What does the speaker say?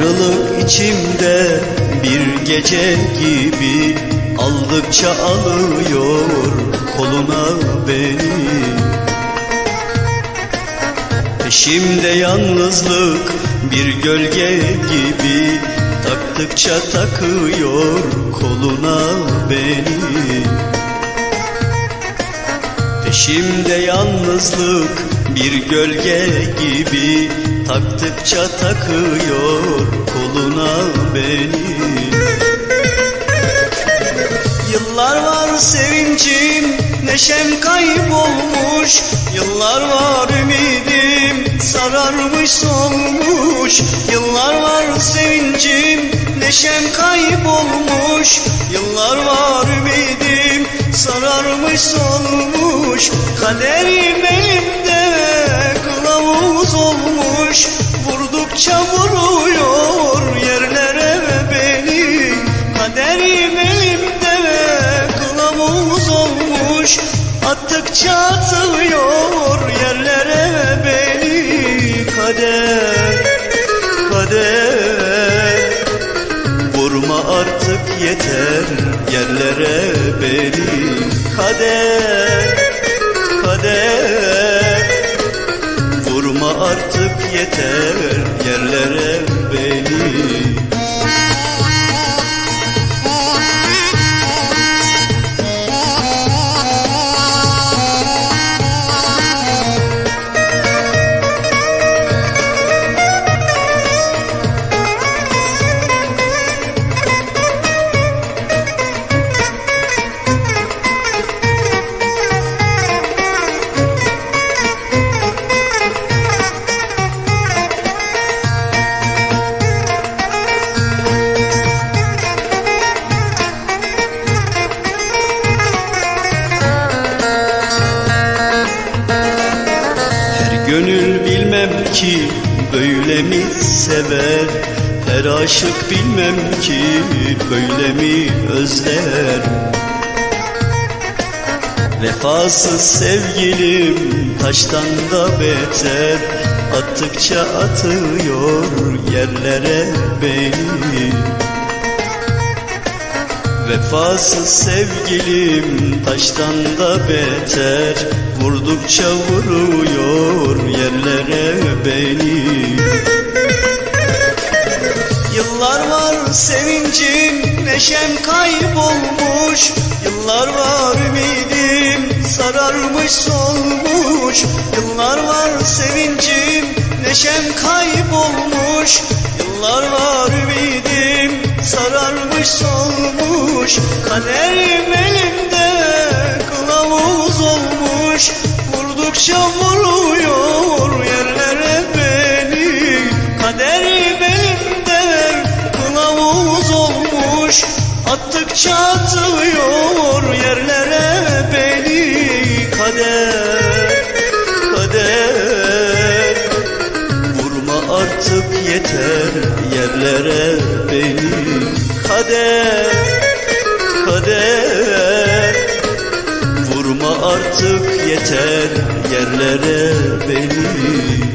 Ayrılık içimde bir gece gibi Aldıkça alıyor koluna beni. Peşimde yalnızlık bir gölge gibi Taktıkça takıyor koluna beni. Peşimde yalnızlık bir gölge gibi Taktıkça takıyor koluna beni. Yıllar var sevincim, neşem kaybolmuş. Yıllar var ümidim, sararmış solmuş. Yıllar var sevincim, neşem kaybolmuş. Yıllar var ümidim, sararmış solmuş. Kaderim elimde Atıyor yerlere beni Kader, kader. Vurma artık yeter yerlere beni Kader, kader. Vurma artık yeter yerlere ki böyle mi sever? Her aşık bilmem ki böyle mi özler? Vefasız sevgilim taştan da beter. Attıkça atıyor yerlere beni Vefasız sevgilim taştan da beter. Vurdukça vuruyor yerlere beni. Yıllar var sevincim neşem kaybolmuş. Yıllar var ümidim sararmış solmuş. Yıllar var sevincim neşem kaybolmuş Yıllar var ümidim sararmış solmuş Kaderim elimde kılavuz olmuş. Vurdukça vuruyor yerlere beni. Kaderim elimde kılavuz olmuş. Attıkça atıyor yerlere beni. Kader yerlere beni. Kader, kader. Vurma artık yeter yerlere beni